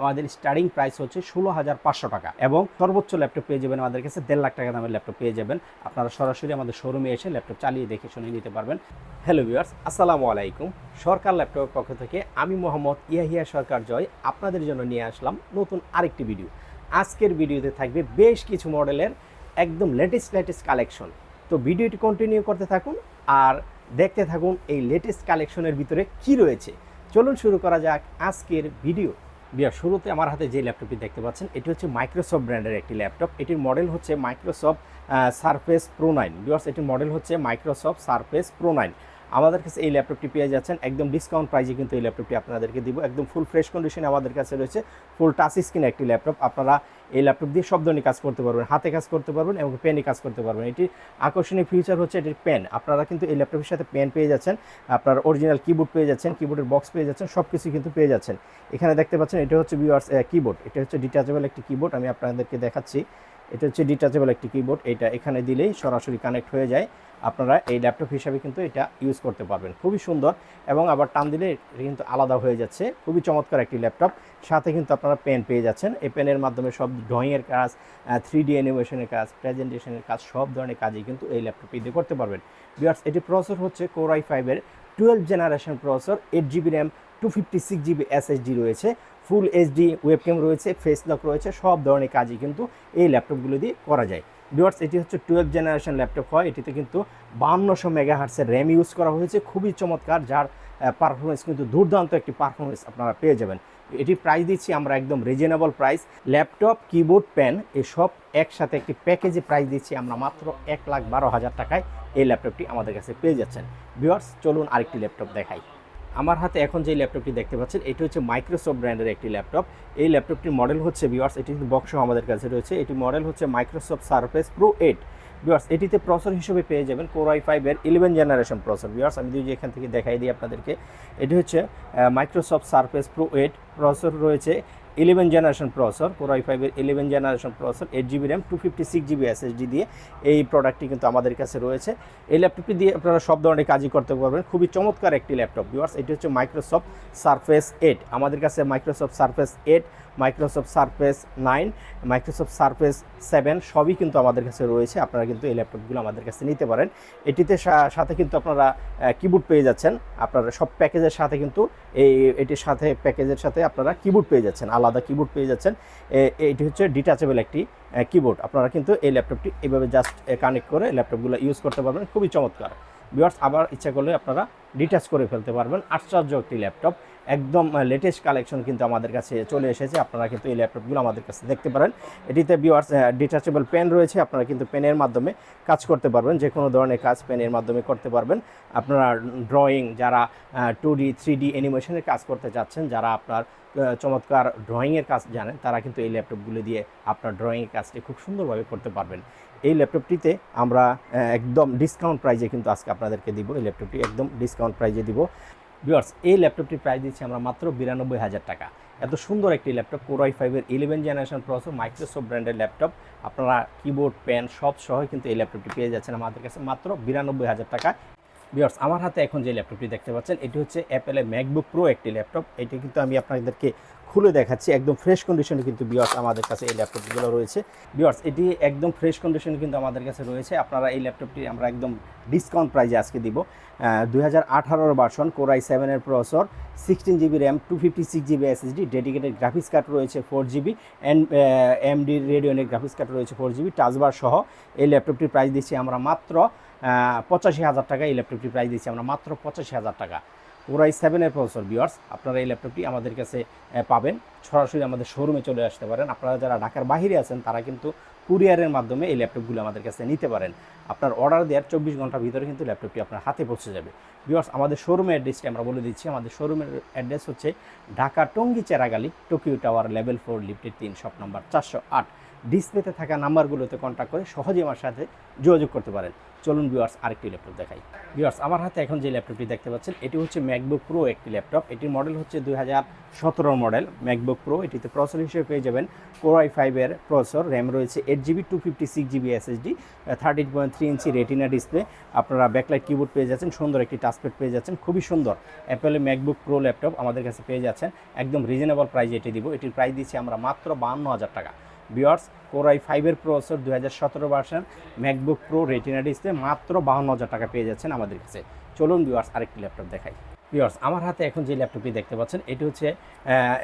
আমাদের starting price হচ্ছে ষোলো হাজার পাঁচশো টাকা এবং সর্বোচ্চ ল্যাপটপ পেয়ে যাবেন আমাদের কাছে দেড় লাখ টাকা দামের ল্যাপটপ পেয়ে যাবেন। আপনারা সরাসরি আমাদের শোরুমে এসে ল্যাপটপ চালিয়ে দেখে শুনে নিতে পারবেন। হ্যালো ভিউয়ার্স আসসালামু আলাইকুম। সরকার ল্যাপটপের পক্ষ থেকে আমি মোহাম্মদ ইয়াহিয়া সরকার জয় আপনাদের জন্য নিয়ে আসলাম নতুন আরেকটি ভিডিও আজকের ভিডিওতে থাকবে বেশ কিছু মডেলের একদম লেটেস্ট লেটেস্ট কালেকশন তো ভিডিওটি কন্টিনিউ করতে থাকুন আর দেখতে থাকুন এই লেটেস্ট কালেকশনের ভিতরে কি রয়েছে। চলুন শুরু করা যাক আজকের ভিডিও বিয়ার শুরুতে আমার হাতে যে ল্যাপটপটি দেখতে পাচ্ছেন, এটি হচ্ছে মাইক্রোসফট ব্র্যান্ডের একটি ল্যাপটপ। এটির মডেল হচ্ছে মাইক্রোসফট সারফেস প্রো নাইন বিয়ার্স এটির মডেল হচ্ছে মাইক্রোসফট সারফেস প্রো নাইন আমাদের কাছে এই ল্যাপটপটি পেয়ে যাচ্ছেন। একদম ডিসকাউন্ট প্রাইজে কিন্তু এই ল্যাপটপটি আপনাদেরকে দিব। একদম ফুল ফ্রেশ কন্ডিশনে আমাদের কাছে রয়েছে। ফুল টাচ স্ক্রিন একটি ল্যাপটপ। আপনারা এই ল্যাপটপ দিয়ে সব ধরনের কাজ করতে পারবেন। হাতে কাজ করতে পারবেন এবং পেনে কাজ করতে পারবেন। এটির আকর্ষণীয় ফিচার হচ্ছে এটির পেন আপনারা কিন্তু এই ল্যাপটপের সাথে পেন পেয়ে যাচ্ছেন। আপনার অরিজিনাল কিবোর্ড পেয়ে যাচ্ছেন কিবোর্ডের বক্স পেয়ে যাচ্ছেন সব কিছু কিন্তু পেয়ে যাচ্ছেন। এখানে দেখতে পাচ্ছেন এটা হচ্ছে ভিউয়ার্স কিবোর্ড এটা হচ্ছে ডিটাচেবল একটি কিবোর্ড আমি আপনাদেরকে দেখাচ্ছি। এটা হচ্ছে ডিটাচেবল একটি কিবোর্ড এটা এখানে দিলেই সরাসরি কানেক্ট হয়ে যায়। আপনারা এই ল্যাপটপ হিসাবে কিন্তু এটা ইউজ করতে পারবেন। খুবই সুন্দর এবং আবার টান দিলে এটা কিন্তু আলাদা হয়ে যাচ্ছে। খুবই চমৎকার একটি ল্যাপটপ সাথে কিন্তু আপনারা পেন পেয়ে যাচ্ছেন। এই পেনের মাধ্যমে সব ড্রয়িংয়ের কাজ থ্রি ডি অ্যানিমেশনের কাজ প্রেজেন্টেশনের কাজ, সব ধরনের কাজই কিন্তু এই ল্যাপটপে দিয়ে করতে পারবেন। বিয়ার্স এটি প্রসেসর হচ্ছে কোর আই ফাইভের twelve generation processor eight GB RAM two fifty six GB SSD রয়েছে। ফুল এইচডি ওয়েবক্যাম রয়েছে ফেস লক রয়েছে, সব ধরনের কাজই কিন্তু এই ল্যাপটপগুলো দিয়ে করা যায়। ভিওয়ার্স এটি হচ্ছে টুয়েলভ জেনারেশন ল্যাপটপ হয়, এটিতে কিন্তু বাউন্নশো মেগা হার্টসের র্যাম ইউজ করা হয়েছে, খুবই চমৎকার, যার পারফরমেন্স কিন্তু দুর্দান্ত একটি পারফরমেন্স আপনারা পেয়ে যাবেন। এটির প্রাইস দিচ্ছি আমরা একদম reasonable price laptop keyboard pen এসব একসাথে একটি প্যাকেজে প্রাইস দিচ্ছি আমরা মাত্র এক লাখ বারো হাজার টাকায় এই ল্যাপটপটি আমাদের কাছে পেয়ে যাচ্ছেন। ভিওয়ার্স চলুন আরেকটি ল্যাপটপ দেখাই। আমার হাতে এখন যে ল্যাপটপটি দেখতে পাচ্ছেন, এটি হচ্ছে মাইক্রোসফট ব্র্যান্ডের একটি ল্যাপটপ। এই ল্যাপটপটির মডেল হচ্ছে ভিওয়ার্স এটি কিন্তু বক্স আমাদের কাছে রয়েছে। এটি মডেল হচ্ছে মাইক্রোসফট সারফেস প্রো এইট বিওয়ার্স এটিতে প্রসর হিসেবে পেয়ে যাবেন কোরআই ফাইভের ইলেভেন জেনারেশন প্রসর ভিওয়ার্স আমি যদি এখান থেকে দেখাই দিই আপনাদেরকে, এটি হচ্ছে Microsoft surface pro eight processor রয়েছে। Eleven generation processor core i ফাইভের eleven generation processor eight GB RAM two fifty six GB SSD দিয়ে এই প্রোডাক্টটি কিন্তু আমাদের কাছে রয়েছে। এই ল্যাপটপটি দিয়ে আপনারা সব ধরনের কাজই করতে পারবেন। খুবই চমৎকার একটি ল্যাপটপ ভিউয়ার্স এটি হচ্ছে মাইক্রোসফট সারফেস এইট আমাদের কাছে Microsoft surface eight Microsoft surface nine Microsoft surface seven সবই কিন্তু আমাদের কাছে রয়েছে। আপনারা কিন্তু এই ল্যাপটপগুলো আমাদের কাছে নিতে পারেন। এটিতে সাথে কিন্তু আপনারা কিবোর্ড পেয়ে যাচ্ছেন। আপনারা সব প্যাকেজের সাথে কিন্তু এই, এটির সাথে, প্যাকেজের সাথে আপনারা কিবোর্ড পেয়ে যাচ্ছেন। আলাদা কিবোর্ড পেয়ে যাচ্ছেন। এটি হচ্ছে ডিটাচেবল একটি কিবোর্ড আপনারা কিন্তু এই ল্যাপটপটি এইভাবে জাস্ট কানেক্ট করে ল্যাপটপগুলো ইউজ করতে পারবেন। খুবই চমৎকার। ভিউয়ার্স আবার ইচ্ছা করলে আপনারা ডিটাচ করে ফেলতে পারবেন। আশ্চর্য একটি ল্যাপটপ একদম লেটেস্ট কালেকশন কিন্তু আমাদের কাছে চলে এসেছে। আপনারা কিন্তু এই ল্যাপটপগুলো আমাদের কাছে দেখতে পারেন। এটিতে ভিউয়ার্স ডিটাচেবল পেন রয়েছে। আপনারা কিন্তু পেনের মাধ্যমে কাজ করতে পারবেন। যে কোনো ধরনের কাজ পেনের মাধ্যমে করতে পারবেন। আপনারা ড্রয়িং যারা টু ডি থ্রি ডি অ্যানিমেশনের কাজ করতে চাচ্ছেন যারা আপনার চমৎকার ড্রয়িংয়ের কাজ জানেন, তারা কিন্তু এই ল্যাপটপগুলো দিয়ে আপনার ড্রয়িংয়ের কাজটি খুব সুন্দরভাবে করতে পারবেন। এই ল্যাপটপটিতে আমরা একদম ডিসকাউন্ট প্রাইজে কিন্তু আজকে আপনাদেরকে দিব। এই ল্যাপটপটি একদম ডিসকাউন্ট প্রাইজে দিব। ভিউয়ার্স, এই ল্যাপটপটির প্রাইস দিচ্ছি আমরা মাত্র বিরানব্বই হাজার টাকা। এত সুন্দর একটি ল্যাপটপ কোর আই ফাইভের ইলেভেন জেনারেশন প্রসেসর মাইক্রোসফট ব্র্যান্ডের ল্যাপটপ। আপনারা কিবোর্ড পেন সব সহ কিন্তু এই ল্যাপটপটি পেয়ে যাচ্ছেন আমাদের কাছে মাত্র বিরানব্বই হাজার টাকা। ভিউয়ার্স আমার হাতে এখন যে ল্যাপটপটি দেখতে পাচ্ছেন, এটি হচ্ছে অ্যাপেলের ম্যাকবুক প্রো একটি ল্যাপটপ। এটি কিন্তু আমি আপনাদেরকে খুলে দেখাচ্ছি, একদম ফ্রেশ কন্ডিশনে কিন্তু বিয়ার্স আমাদের কাছে এই ল্যাপটপগুলো রয়েছে। বিয়ার্স এটি একদম ফ্রেশ কন্ডিশনে কিন্তু আমাদের কাছে রয়েছে। আপনারা এই ল্যাপটপটি আমরা একদম ডিসকাউন্ট প্রাইজে আজকে দিব। দুই হাজার আঠারোর ভার্সন কোরাই সেভেনের processor sixteen GB RAM two fifty six GB SSD dedicated graphics card রয়েছে ফোর জিবি অ্যান্ড এমডি রেডিওনের গ্রাফিক্স কার্ড রয়েছে ফোর জিবি টাচবার সহ। এই ল্যাপটপটির প্রাইস দিচ্ছি আমরা মাত্র পঁচাশি হাজার টাকা এই ল্যাপটপটি প্রাইস দিচ্ছি আমরা মাত্র পঁচাশি হাজার টাকা। কোরাই সেভেনের প্রসেসর বিয়ার্স আপনারা এই ল্যাপটপটি আমাদের কাছে পাবেন। সরাসরি আমাদের শোরুমে চলে আসতে পারেন। আপনারা যারা ঢাকার বাইরে আছেন, তারা কিন্তু কুরিয়ারের মাধ্যমে এই ল্যাপটপগুলো আমাদের কাছে নিতে পারেন। আপনার অর্ডার দেওয়ার চব্বিশ ঘণ্টার ভিতরে কিন্তু ল্যাপটপটি আপনার হাতে পৌঁছে যাবে। বিয়ার্স আমাদের শোরুমের অ্যাড্রেসটি আমরা বলে দিচ্ছি। আমাদের শোরুমের অ্যাড্রেস হচ্ছে Dhaka Tongi Cheragali Tokyo tower level four লিফটের তিন শপ নম্বর চারশো আট। ডিসপ্লেতে থাকা নাম্বারগুলোতে কন্ট্যাক্ট করে সহজেই আমার সাথে যোগাযোগ করতে পারেন। চলুন ভিউয়ার্স আরেকটি ল্যাপটপ দেখাই। ভিউয়ার্স আমার হাতে এখন যে ল্যাপটপটি দেখতে পাচ্ছেন, এটি হচ্ছে ম্যাকবুক প্রো একটি ল্যাপটপ এটির মডেল হচ্ছে দুই হাজার সতেরো মডেল ম্যাকবুক প্রো এটিতে প্রসেসর হিসেবে পেয়ে যাবেন কোর আই ফাইভের প্রসেসর র্যাম রয়েছে eight GB two fifty six GB SSD thirteen point three inch retina display আপনারা ব্যাকলাইট কিবোর্ড পেয়ে যাচ্ছেন, সুন্দর একটি টাচপ্যাড পেয়ে যাচ্ছেন, খুবই সুন্দর। অ্যাপেলের ম্যাকবুক প্রো ল্যাপটপ আমাদের কাছে পেয়ে যাচ্ছেন, একদম রিজনেবল প্রাইজে এটি দিব। এটির প্রাইস দিচ্ছি আমরা মাত্র বান্ন হাজার টাকা। বিয়ার্স কোরাই ফাইভের প্রসেসর দু হাজার সতেরো version MacBook pro retina display মাত্র বাহান্ন হাজার টাকা পেয়ে যাচ্ছেন আমাদের কাছে। চলুন বিয়ার্স আরেকটি ল্যাপটপ দেখাই। বিয়ার্স আমার হাতে এখন যে ল্যাপটপটি দেখতে পাচ্ছেন, এটি হচ্ছে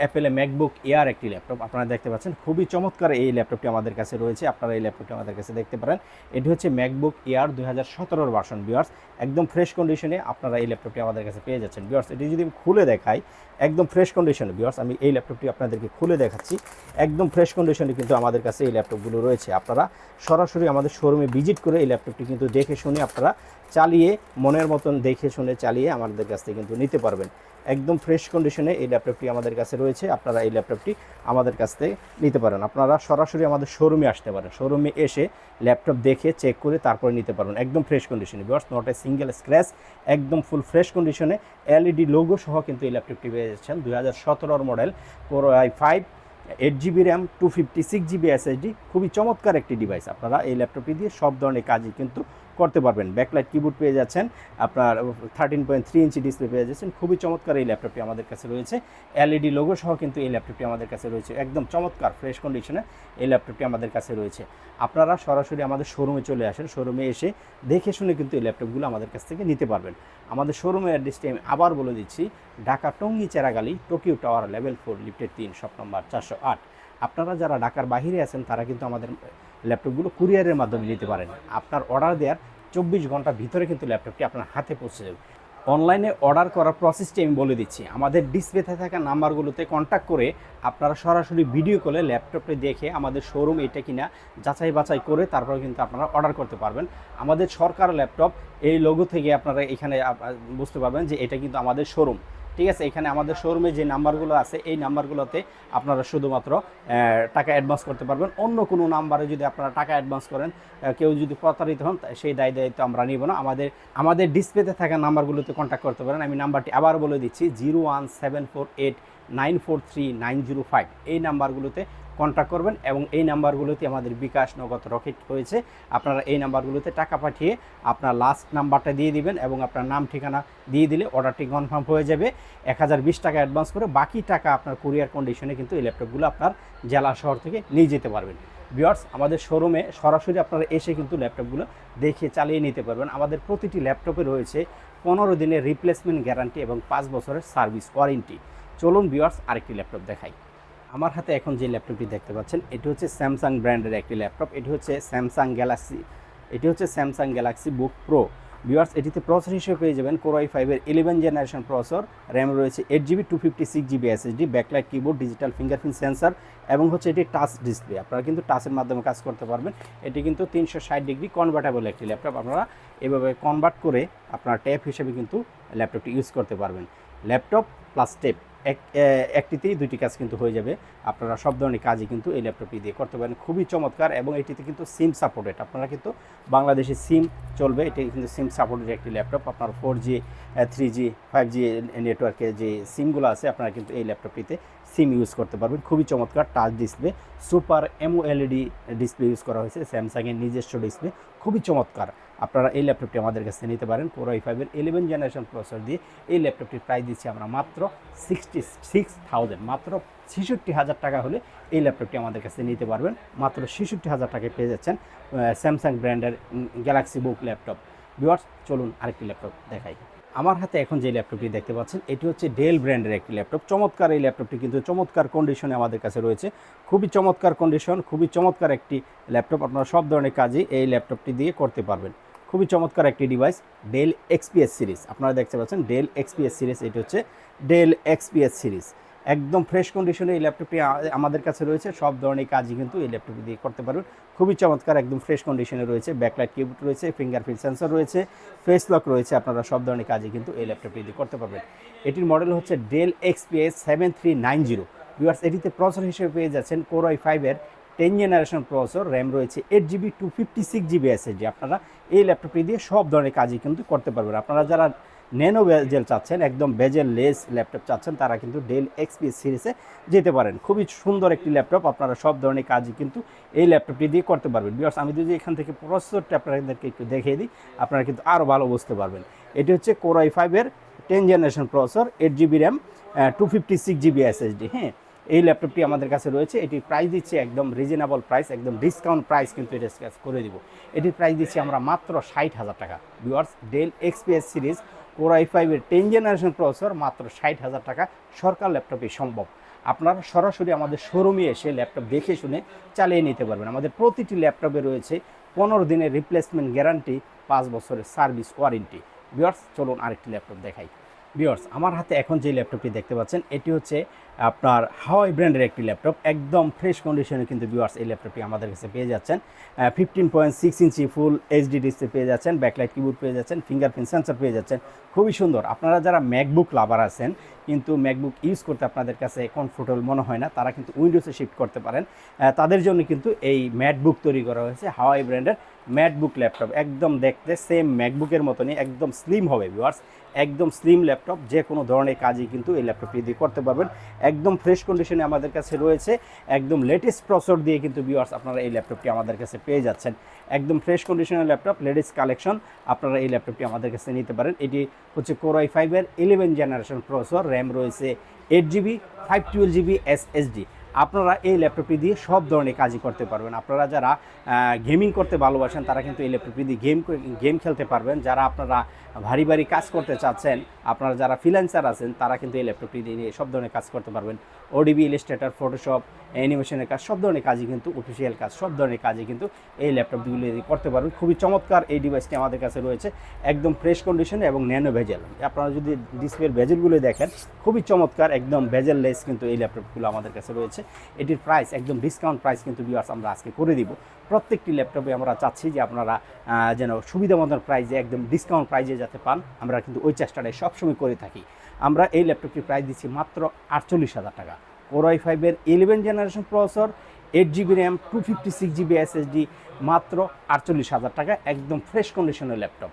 অ্যাপেলে ম্যাকবুক এয়ার একটি ল্যাপটপ। আপনারা দেখতে পাচ্ছেন, খুবই চমৎকার এই ল্যাপটপটি আমাদের কাছে রয়েছে। আপনারা এই ল্যাপটপটি আমাদের কাছে দেখতে পারেন। এটি হচ্ছে ম্যাকবুক এয়ার দুই হাজার সতেরোর ভার্সন বিয়ার্স একদম ফ্রেশ কন্ডিশনে আপনারা এই ল্যাপটপটি আমাদের কাছে পেয়ে যাচ্ছেন। বিয়ার্স এটি যদি আমি খুলে দেখাই, একদম ফ্রেশ কন্ডিশনে বিয়ার্স আমি এই ল্যাপটপটি আপনাদেরকে খুলে দেখাচ্ছি। একদম ফ্রেশ কন্ডিশনে কিন্তু আমাদের কাছে এই ল্যাপটপগুলো রয়েছে। আপনারা সরাসরি আমাদের শোরুমে ভিজিট করে এই ল্যাপটপটি কিন্তু দেখে শুনে আপনারা চালিয়ে, মনের মতন দেখে শুনে চালিয়ে আমাদের কাছ থেকে কিন্তু নিতে পারবেন। একদম ফ্রেশ কন্ডিশনে এই ল্যাপটপটি আমাদের কাছে রয়েছে। আপনারা এই ল্যাপটপটি আমাদের কাছ থেকে নিতে পারেন। আপনারা সরাসরি আমাদের শোরুমে আসতে পারেন। শোরুমে এসে ল্যাপটপ দেখে চেক করে তারপরে নিতে পারবেন। একদম ফ্রেশ কন্ডিশনে because not a single scratch একদম ফুল ফ্রেশ কন্ডিশনে এলইডি লোগো সহ কিন্তু এই ল্যাপটপটি পেয়ে যাচ্ছেন। দুই হাজার সতেরোর model four i five eight GB RAM two fifty six GB SSD খুবই চমৎকার একটি ডিভাইস আপনারা এই ল্যাপটপটি দিয়ে সব ধরনের কাজই কিন্তু করতে পারবেন। ব্যাকলাইট কিবোর্ড পেয়ে যাচ্ছেন। আপনার thirteen point three inch display পেয়ে যাচ্ছেন। খুবই চমৎকার এই ল্যাপটপটি আমাদের কাছে রয়েছে। এলইডি লোগো সহ কিন্তু এই ল্যাপটপটি আমাদের কাছে রয়েছে। একদম চমৎকার ফ্রেশ কন্ডিশনে এই ল্যাপটপটি আমাদের কাছে রয়েছে। আপনারা সরাসরি আমাদের শোরুমে চলে আসেন। শোরুমে এসে দেখে শুনে কিন্তু এই ল্যাপটপগুলো আমাদের কাছ থেকে নিতে পারবেন। আমাদের শোরুমের অ্যাড্রেসটি আমি আবার বলে দিচ্ছি। Dhaka Tongi Cheragali Tokyo tower level four লিফটের তিন শপ নম্বর চারশো আট। আপনারা যারা ঢাকার বাহিরে আছেন, তারা কিন্তু আমাদের ল্যাপটপগুলো কুরিয়ারের মাধ্যমে নিতে পারেন। আপনার অর্ডার দেওয়ার চব্বিশ ঘণ্টার ভিতরে কিন্তু ল্যাপটপটি আপনার হাতে পৌঁছে যাবে। অনলাইনে অর্ডার করার প্রসেসটি আমি বলে দিচ্ছি। আমাদের ডিসপ্লেতে থাকা নাম্বারগুলোতে কন্ট্যাক্ট করে আপনারা সরাসরি ভিডিও কলে ল্যাপটপটি দেখে আমাদের শোরুম এটা কিনা যাচাই বাছাই করে তারপরে কিন্তু আপনারা অর্ডার করতে পারবেন। আমাদের সরকার ল্যাপটপ এই লোগো থেকে আপনারা এখানে বুঝতে পারবেন যে এটা কিন্তু আমাদের শোরুম ঠিক আছে, এখানে আমাদের শোরুমে যে নাম্বারগুলো আছে, এই নাম্বারগুলোতে আপনারা শুধুমাত্র টাকা অ্যাডভান্স করতে পারবেন। অন্য কোনো নাম্বারে যদি আপনারা টাকা অ্যাডভান্স করেন কেউ যদি প্রতারিত হন সেই দায় দায়িত্ব আমরা নিব না। আমাদের আমাদের ডিসপ্লেতে থাকা নাম্বারগুলোতে কন্ট্যাক্ট করতে পারেন। আমি নাম্বারটি আবার বলে দিচ্ছি zero one seven four eight nine four three nine zero five এই নাম্বারগুলোতে কন্ট্যাক্ট করবেন এবং এই নাম্বারগুলোতে আমাদের বিকাশ নগদ রকেট হয়েছে আপনারা এই নাম্বারগুলোতে টাকা পাঠিয়ে আপনার লাস্ট নাম্বারটা দিয়ে দিবেন এবং আপনার নাম, ঠিকানা দিয়ে দিলে অর্ডারটি কনফার্ম হয়ে যাবে। এক হাজার বিশ টাকা অ্যাডভান্স করে বাকি টাকা আপনার কুরিয়ার কন্ডিশনে কিন্তু এই ল্যাপটপগুলো আপনার জেলা শহর থেকে নিয়ে যেতে পারবেন। বিয়ার্স আমাদের শোরুমে সরাসরি আপনারা এসে কিন্তু ল্যাপটপগুলো দেখে চালিয়ে নিতে পারবেন। আমাদের প্রতিটি ল্যাপটপে রয়েছে পনেরো দিনের রিপ্লেসমেন্ট গ্যারান্টি এবং পাঁচ বছরের সার্ভিস ওয়ারেন্টি চলুন বিয়ার্স আরেকটি ল্যাপটপ দেখাই। আমার হাতে এখন যে ল্যাপটপটি দেখতে পাচ্ছেন, এটি হচ্ছে স্যামসাং ব্র্যান্ডের একটি ল্যাপটপ। এটি হচ্ছে স্যামসাং গ্যালাক্সি এটি হচ্ছে Samsung galaxy book pro viewers এটিতে প্রসেসর হিসেবে পেয়ে যাবেন কোরআই ফাইভের ইলেভেন জেনারেশন প্রসেসর র্যাম রয়েছে eight GB two fifty six GB SSD backlight keyboard digital fingerprint sensor এবং হচ্ছে এটি টাচ ডিসপ্লে আপনারা কিন্তু টাচের মাধ্যমে কাজ করতে পারবেন। এটি কিন্তু তিনশো ষাট ডিগ্রি কনভার্টেবল একটি ল্যাপটপ। আপনারা এভাবে কনভার্ট করে আপনার ট্যাপ হিসেবে কিন্তু ল্যাপটপটি ইউজ করতে পারবেন। ল্যাপটপ প্লাস টেপ এক একটিতেই দুইটি কাজ কিন্তু হয়ে যাবে। আপনারা সব ধরনের কাজই কিন্তু এই ল্যাপটপটি দিয়ে করতে পারেন। খুবই চমৎকার এবং এটিতে কিন্তু সিম সাপোর্টেড আপনারা কিন্তু বাংলাদেশে সিম চলবে, এটি কিন্তু সিম সাপোর্টেড একটি ল্যাপটপ। আপনার four G three G five G নেটওয়ার্কে যে সিমগুলো আছে, আপনারা কিন্তু এই ল্যাপটপটিতে সিম ইউজ করতে পারবেন। খুবই চমৎকার touch display super AMOLED display use করা হয়েছে স্যামসাংয়ের নিজস্ব ডিসপ্লে খুবই চমৎকার। আপনারা এই ল্যাপটপটি আমাদের কাছে নিতে পারেন কোর আই ফাইভের ইলেভেন জেনারেশন প্রসেসর দিয়ে। এই ল্যাপটপটির প্রাইস দিচ্ছি আমরা মাত্র সিক্সটি সিক্স থাউজেন্ড মাত্র ছেষট্টি হাজার টাকা হলে এই ল্যাপটপটি আমাদের কাছে নিতে পারবেন। মাত্র ছেষট্টি হাজার টাকায় পেয়ে যাচ্ছেন স্যামসাং ব্র্যান্ডের গ্যালাক্সি বুক ল্যাপটপ। ভিওয়ার্স চলুন আরেকটি ল্যাপটপ দেখাই। আমার হাতে এখন যে ল্যাপটপটি দেখতে পাচ্ছেন, এটি হচ্ছে ডেল ব্র্যান্ডের একটি ল্যাপটপ। চমৎকার এই ল্যাপটপটি কিন্তু চমৎকার কন্ডিশনে আমাদের কাছে রয়েছে। খুবই চমৎকার কন্ডিশন খুবই চমৎকার একটি ল্যাপটপ। আপনারা সব ধরনের কাজই এই ল্যাপটপটি দিয়ে করতে পারবেন। খুবই চমৎকার একটি ডিভাইস ডেল এক্সপিএস সিরিজ আপনারা দেখতে পাচ্ছেন ডেল এক্সপিএস সিরিজ এটি হচ্ছে ডেল এক্সপিএস সিরিজ একদম ফ্রেশ কন্ডিশনে এই ল্যাপটপটি আমাদের কাছে রয়েছে। সব ধরনের কাজই কিন্তু এই ল্যাপটপটি দিয়ে করতে পারবেন। খুবই চমৎকার, একদম ফ্রেশ কন্ডিশনে রয়েছে। ব্যাকলাইট কিবোর্ড রয়েছে ফিঙ্গারপ্রিন্ট সেন্সর রয়েছে ফেস লক রয়েছে। আপনারা সব ধরনের কাজই কিন্তু এই ল্যাপটপটি দিয়ে করতে পারবেন। এটির মডেল হচ্ছে Dell XPS seven three nine zero viewers এটিতে প্রসেসর হিসেবে পেয়ে যাচ্ছেন কোরআই ফাইভের টেন জেনারেশন প্রসেসর র্যাম রয়েছে eight GB two fifty six GB SSD আপনারা এই ল্যাপটপটি দিয়ে সব ধরনের কাজই কিন্তু করতে পারবেন। আপনারা যারা ন্যানো বেজেল চাচ্ছেন, একদম বেজেল লেস ল্যাপটপ চাচ্ছেন, তারা কিন্তু ডেল এক্সপি সিরিজে যেতে পারেন। খুবই সুন্দর একটি ল্যাপটপ আপনারা সব ধরনের কাজই কিন্তু এই ল্যাপটপটি দিয়ে করতে পারবেন। বিকজ আমি যদি এখান থেকে প্রসেসরটা আপনাদেরকে একটু দেখিয়ে দিই, আপনারা কিন্তু আরও ভালো বুঝতে পারবেন। এটি হচ্ছে কোরআই ফাইভের ten generation processor eight GB RAM two fifty six GB SSD হ্যাঁ? এই ল্যাপটপটি আমাদের কাছে রয়েছে। এটির প্রাইস দিচ্ছে একদম রিজনেবল প্রাইস একদম ডিসকাউন্ট প্রাইস কিন্তু এটা করে দিব। এটির প্রাইস দিচ্ছি আমরা মাত্র ষাট হাজার টাকা। Viewers Dell XPS series core i ফাইভের টেন জেনারেশন প্রসেসর মাত্র ষাট হাজার টাকা। সরকার ল্যাপটপে সম্ভব। আপনারা সরাসরি আমাদের শোরুমে এসে ল্যাপটপ দেখে শুনে চালিয়ে নিতে পারবেন। আমাদের প্রতিটি ল্যাপটপে রয়েছে পনেরো দিনের রিপ্লেসমেন্ট গ্যারান্টি পাঁচ বছরের সার্ভিস ওয়ারেন্টি ভিওয়ার্স চলুন আরেকটি ল্যাপটপ দেখাই। ভিওর্স আমার হাতে এখন যে ল্যাপটপটি দেখতে পাচ্ছেন, এটি হচ্ছে আপনার হাওয়াই ব্র্যান্ডের একটি ল্যাপটপ। একদম ফ্রেশ কন্ডিশনে কিন্তু ভিওয়ার্স এই ল্যাপটপটি আমাদের কাছে পেয়ে যাচ্ছেন। Fifteen point six inch full HD display পেয়ে যাচ্ছেন ব্যাকলাইট কিবোর্ড পেয়ে যাচ্ছেন ফিঙ্গারপ্রিন্ট সেন্সার পেয়ে যাচ্ছেন। খুবই সুন্দর। আপনারা যারা ম্যাকবুক লাভার আছেন কিন্তু ম্যাকবুক ইউজ করতে আপনাদের কাছে কমফোর্টেবল মনে হয় না, তারা কিন্তু উইন্ডোজে শিফট করতে পারেন। তাদের জন্য কিন্তু এই ম্যাটবুক তৈরি করা হয়েছে হাওয়াই ব্র্যান্ডের ম্যাটবুক ল্যাপটপ একদম দেখতে সেম ম্যাকবুকের মতনই, একদম স্লিম হবে ভিওয়ার্স একদম স্লিম ল্যাপটপ যে কোনো ধরনের কাজই কিন্তু এই ল্যাপটপটি দিয়ে করতে পারবেন। একদম ফ্রেশ কন্ডিশনে আমাদের কাছে রয়েছে, একদম লেটেস্ট প্রসেসর দিয়ে কিন্তু ভিউয়ার্স আপনারা এই ল্যাপটপটি আমাদের কাছে পেয়ে যাচ্ছেন। একদম ফ্রেশ কন্ডিশনের ল্যাপটপ লেটেস্ট কালেকশন আপনারা এই ল্যাপটপটি আমাদের কাছে নিতে পারেন। এটি হচ্ছে কোরআই ফাইভের ইলেভেন জেনারেশন প্রসেসর র্যাম রয়েছে eight GB five twelve GB SSD আপনারা এই ল্যাপটপটি দিয়ে সব ধরনের কাজই করতে পারবেন। আপনারা যারা গেমিং করতে ভালোবাসেন, তারা কিন্তু এই ল্যাপটপটি দিয়ে গেম গেম খেলতে পারবেন। যারা আপনারা ভারী ভারী কাজ করতে চাচ্ছেন, আপনারা যারা ফ্রিল্যান্সার আছেন, তারা কিন্তু এই ল্যাপটপটি দিয়ে সব ধরনের কাজ করতে পারবেন। ওডিবি ইলিস্ট্রেটার ফটোশপ অ্যানিমেশনের কাজ, সব ধরনের কাজই কিন্তু অফিসিয়াল কাজ, সব ধরনের কাজই কিন্তু এই ল্যাপটপগুলো করতে পারবেন। খুবই চমৎকার এই ডিভাইসটি আমাদের কাছে রয়েছে, একদম ফ্রেশ কন্ডিশনে এবং ন্যানো ভেজেল আপনারা যদি ডিসপ্লের ভেজেলগুলো দেখেন, খুবই চমৎকার, একদম ভেজেল লেস কিন্তু এই ল্যাপটপগুলো আমাদের কাছে রয়েছে। এটির প্রাইস একদম ডিসকাউন্ট প্রাইস কিন্তু ভিউয়ার্স আমরা আজকে করে দিব। প্রত্যেকটি ল্যাপটপে আমরা চাচ্ছি যে আপনারা যেন সুবিধা মতন প্রাইজে একদম ডিসকাউন্ট প্রাইজে যাতে পান, আমরা কিন্তু ওই চেষ্টাটাই সবসময় করে থাকি। আমরা এই ল্যাপটপটির প্রাইস দিচ্ছি মাত্র আটচল্লিশ হাজার টাকা। কোর আই ফাইভের eleven generation processor eight GB RAM two fifty six GB SSD মাত্র আটচল্লিশ হাজার টাকা, একদম ফ্রেশ কন্ডিশনের ল্যাপটপ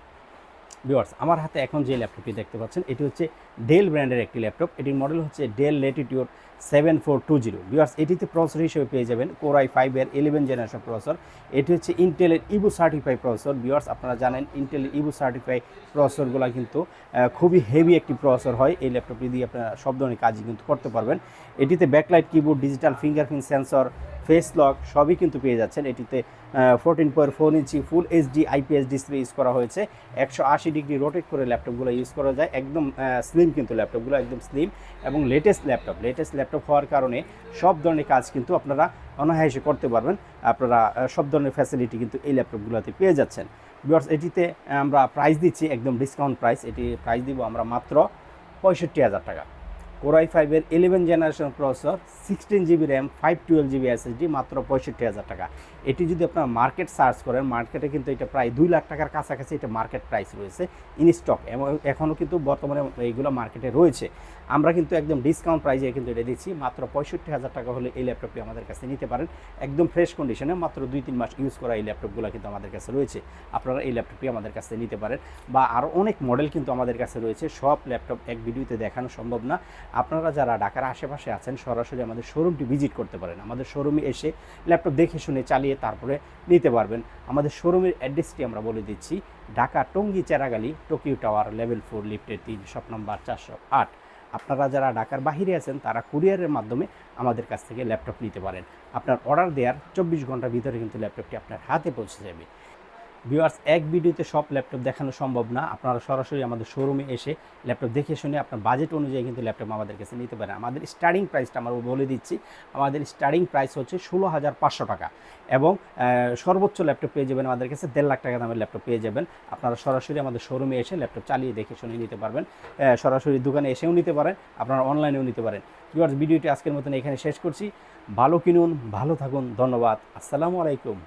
ভিওয়ার্স আমার হাতে এখন যে ল্যাপটপটি দেখতে পাচ্ছেন, এটি হচ্ছে ডেল ব্র্যান্ডের একটি ল্যাপটপ। এটির মডেল হচ্ছে Dell Latitude seven four two zero viewers এটিতে প্রসেসর হিসেবে পেয়ে যাবেন কোরাই ফাইভের ইলেভেন জেনারেশন প্রসেসর এটি হচ্ছে ইন্টেলের ইবু সার্টিফাই প্রসেসর ভিওয়ার্স আপনারা জানেন ইন্টেলের ইবু সার্টিফাই প্রসেসরগুলো কিন্তু খুবই হেভি একটি প্রসেসর হয়। এই ল্যাপটপটি দিয়ে আপনারা সব ধরনের কাজই কিন্তু করতে পারবেন। এটিতে backlight keyboard digital fingerprint sensor face lock সবই কিন্তু পেয়ে যাচ্ছেন। এটিতে fourteen point four inch full HD IPS display use করা হয়েছে। একশো আশি ডিগ্রি রোটেট করে ল্যাপটপগুলো ইউজ করা যায়। একদম স্লিম কিন্তু ল্যাপটপগুলো একদম স্লিম এবং লেটেস্ট ল্যাপটপ লেটেস্ট ল্যাপটপ হওয়ার কারণে সব ধরনের কাজ কিন্তু আপনারা অনায়াসে করতে পারবেন। আপনারা সব ধরনের ফ্যাসিলিটি কিন্তু এই ল্যাপটপগুলোতে পেয়ে যাচ্ছেন। বিকজ এটিতে আমরা প্রাইস দিচ্ছি, একদম ডিসকাউন্ট প্রাইস এটি প্রাইস দিব আমরা মাত্র পঁয়ষট্টি হাজার টাকা। কোরাই ফাইভের eleven generation processor sixteen GB RAM five twelve GB SSD মাত্র পঁয়ষট্টি হাজার টাকা। এটি যদি আপনার মার্কেট সার্চ করেন মার্কেটে কিন্তু এটা প্রায় দুই লাখ টাকার কাছাকাছি এটা মার্কেট প্রাইস রয়েছে ইন স্টক এবং এখনও কিন্তু বর্তমানে এইগুলো মার্কেটে রয়েছে। আমরা কিন্তু একদম ডিসকাউন্ট প্রাইজে কিন্তু এটা দিচ্ছি। মাত্র পঁয়ষট্টি হাজার টাকা হলে এই ল্যাপটপটি আমাদের কাছে নিতে পারেন। একদম ফ্রেশ কন্ডিশনে মাত্র দুই তিন মাস ইউজ করা এই ল্যাপটপগুলো কিন্তু আমাদের কাছে রয়েছে। আপনারা এই ল্যাপটপটি আমাদের কাছে নিতে পারেন। বা আরও অনেক মডেল কিন্তু আমাদের কাছে রয়েছে। সব ল্যাপটপ এক ভিডিওতে দেখানো সম্ভব না। আপনারা যারা ঢাকার আশেপাশে আছেন, সরাসরি আমাদের শোরুমটি ভিজিট করতে পারেন। আমাদের শোরুমে এসে ল্যাপটপ দেখে শুনে চালিয়ে তারপরে নিতে পারবেন। আমাদের শোরুমের অ্যাড্রেসটি আমরা বলে দিচ্ছি। Dhaka Tongi Cheragali Tokyo tower level four লিফটের তিন শপ নম্বর চারশো আট। আপনারা যারা ঢাকার বাহিরে আছেন, তারা কুরিয়ারের মাধ্যমে আমাদের কাছ থেকে ল্যাপটপ নিতে পারেন। আপনার অর্ডার দেওয়ার চব্বিশ ঘণ্টার ভিতরে কিন্তু ল্যাপটপটি আপনার হাতে পৌঁছে যাবে। ভিউয়ার্স, এক ভিডিওতে সব ল্যাপটপ দেখানো সম্ভব না। আপনারা সরাসরি আমাদের শোরুমে এসে ল্যাপটপ দেখে শুনে আপনার বাজেট অনুযায়ী কিন্তু ল্যাপটপ আমাদের কাছে নিতে পারেন। আমাদের স্টার্টিং প্রাইসটা আমরা বলে দিচ্ছি, আমাদের স্টার্টিং প্রাইস হচ্ছে ষোলো হাজার পাঁচশো টাকা এবং সর্বোচ্চ ল্যাপটপ পেয়ে যাবেন আমাদের কাছে দেড় লাখ টাকা দামের ল্যাপটপ পেয়ে যাবেন। আপনারা সরাসরি আমাদের শোরুমে এসে ল্যাপটপ চালিয়ে দেখে শুনে নিতে পারবেন। সরাসরি দোকানে এসেও নিতে পারেন, আপনারা অনলাইনেও নিতে পারেন। ভিউয়ার্স, ভিডিওটি আজকের মতন এখানে শেষ করছি। ভালো কিনুন, ভালো থাকুন, ধন্যবাদ। আসসালামু আলাইকুম।